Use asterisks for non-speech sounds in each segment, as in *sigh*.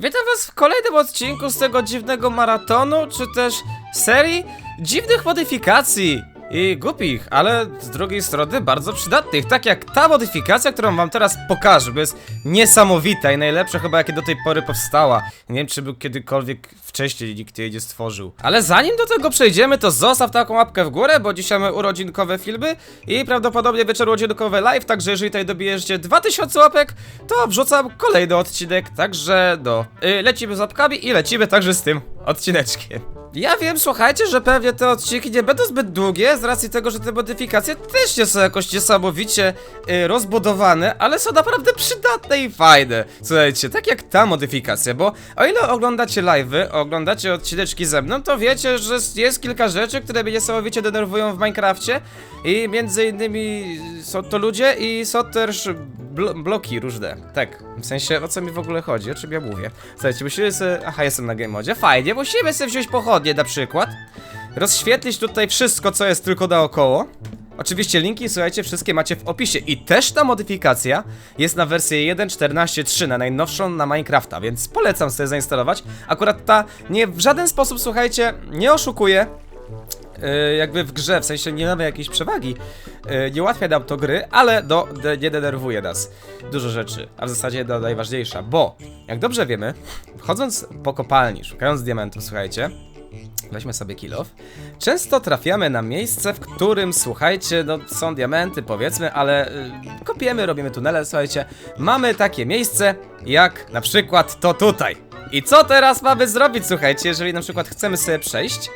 Witam was w kolejnym odcinku z tego dziwnego maratonu, czy też serii dziwnych modyfikacji i głupich, ale z drugiej strony bardzo przydatnych, tak jak ta modyfikacja, którą wam teraz pokażę, bo jest niesamowita i najlepsza chyba jakie do tej pory powstała. Nie wiem, czy był kiedykolwiek wcześniej nikt jej nie stworzył. Ale zanim do tego przejdziemy, to zostaw taką łapkę w górę, bo dzisiaj mamy urodzinkowe filmy i prawdopodobnie wieczór urodzinkowy live, także jeżeli tutaj dobijecie 2000 łapek, to wrzucam kolejny odcinek, także do... Y, lecimy z łapkami i lecimy także z tym odcineczkiem. Ja wiem, słuchajcie, że pewnie te odcinki nie będą zbyt długie, z racji tego, że te modyfikacje też nie są jakoś niesamowicie y, rozbudowane, ale są naprawdę przydatne i fajne. Słuchajcie, tak jak ta modyfikacja, bo o ile oglądacie live'y, oglądacie odcineczki ze mną, to wiecie, że jest kilka rzeczy, które mnie niesamowicie denerwują w Minecrafcie i między innymi są to ludzie i są też blo bloki różne. Tak, w sensie o co mi w ogóle chodzi, o czym ja mówię. Słuchajcie, musimy sobie... Aha, jestem na game modzie, fajnie, musimy sobie wziąć pochodnie na przykład, rozświetlić tutaj wszystko, co jest tylko naokoło. Oczywiście linki, słuchajcie, wszystkie macie w opisie. I też ta modyfikacja jest na wersję 1.14.3, na najnowszą na Minecrafta, więc polecam sobie zainstalować. Akurat ta nie w żaden sposób, słuchajcie, nie oszukuje. Yy, jakby w grze, w sensie nie mamy jakiejś przewagi, nie ułatwia nam to gry, ale do, de, nie denerwuje nas dużo rzeczy, a w zasadzie do najważniejsza, bo jak dobrze wiemy, chodząc po kopalni, szukając diamentów, słuchajcie, Weźmy sobie kill off. Często trafiamy na miejsce, w którym, słuchajcie, no są diamenty, powiedzmy, ale y, kopiemy, robimy tunele, słuchajcie. Mamy takie miejsce, jak na przykład to tutaj. I co teraz mamy zrobić, słuchajcie, jeżeli na przykład chcemy sobie przejść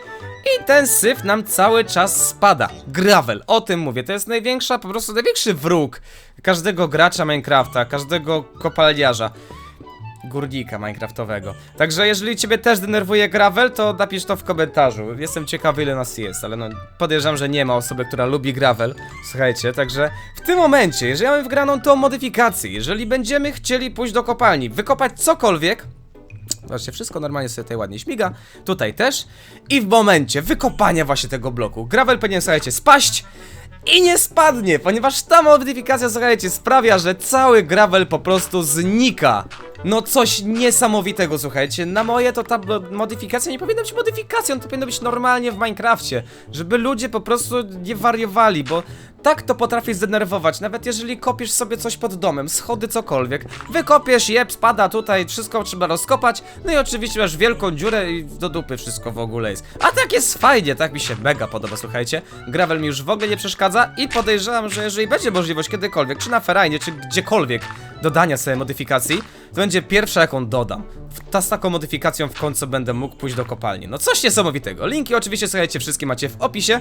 i ten syf nam cały czas spada. Gravel, o tym mówię, to jest największa, po prostu największy wróg każdego gracza Minecrafta, każdego kopalniarza górnika minecraftowego. Także jeżeli ciebie też denerwuje gravel, to napisz to w komentarzu. Jestem ciekawy ile nas jest, ale no podejrzewam, że nie ma osoby, która lubi gravel. Słuchajcie, także w tym momencie, jeżeli mamy wgraną tą modyfikację, jeżeli będziemy chcieli pójść do kopalni, wykopać cokolwiek, Zobaczcie, wszystko normalnie sobie tutaj ładnie śmiga. Tutaj też. I w momencie wykopania właśnie tego bloku, gravel powinien, słuchajcie, spaść i nie spadnie, ponieważ ta modyfikacja, słuchajcie, sprawia, że cały gravel po prostu znika. No coś niesamowitego, słuchajcie. Na moje to ta modyfikacja nie powinna być modyfikacją, to powinno być normalnie w Minecrafcie. Żeby ludzie po prostu nie wariowali, bo tak to potrafi zdenerwować. Nawet jeżeli kopiesz sobie coś pod domem, schody, cokolwiek, wykopiesz, jeb, spada tutaj, wszystko trzeba rozkopać. No i oczywiście masz wielką dziurę i do dupy wszystko w ogóle jest. A tak jest fajnie, tak mi się mega podoba, słuchajcie. Gravel mi już w ogóle nie przeszkadza i podejrzewam, że jeżeli będzie możliwość kiedykolwiek, czy na ferajnie, czy gdziekolwiek dodania sobie modyfikacji, to będzie pierwsza jaką dodam. Ta z taką modyfikacją w końcu będę mógł pójść do kopalni. No coś niesamowitego. Linki oczywiście, słuchajcie, wszystkie macie w opisie.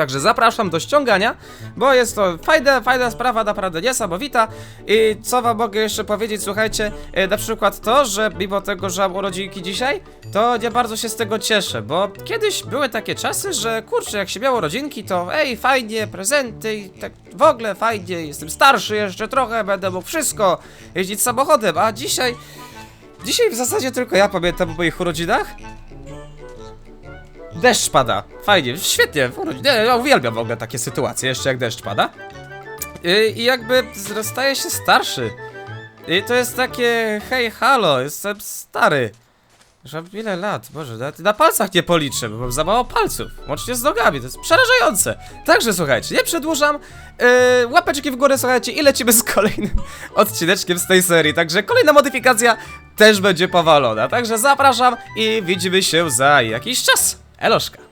Także zapraszam do ściągania, bo jest to fajna, fajna sprawa, naprawdę niesamowita. I co wam mogę jeszcze powiedzieć, słuchajcie, e, na przykład to, że mimo tego, że mam urodzinki dzisiaj, to nie bardzo się z tego cieszę, bo kiedyś były takie czasy, że kurczę, jak się miało rodzinki, to ej, fajnie, prezenty i tak w ogóle fajnie, jestem starszy jeszcze trochę, będę mógł wszystko jeździć samochodem, a dzisiaj... Dzisiaj w zasadzie tylko ja pamiętam o moich urodzinach, Deszcz pada. Fajnie, świetnie. ja uwielbiam w ogóle takie sytuacje, jeszcze jak deszcz pada. I, i jakby staje się starszy. I to jest takie, hej, halo, jestem stary. Już mam ile lat? Boże, na, na palcach nie policzę, bo mam za mało palców. Łącznie z nogami, to jest przerażające. Także słuchajcie, nie przedłużam. Yy, łapeczki w górę, słuchajcie, i lecimy z kolejnym *laughs* odcineczkiem z tej serii. Także kolejna modyfikacja też będzie powalona. Także zapraszam i widzimy się za jakiś czas. Eloska.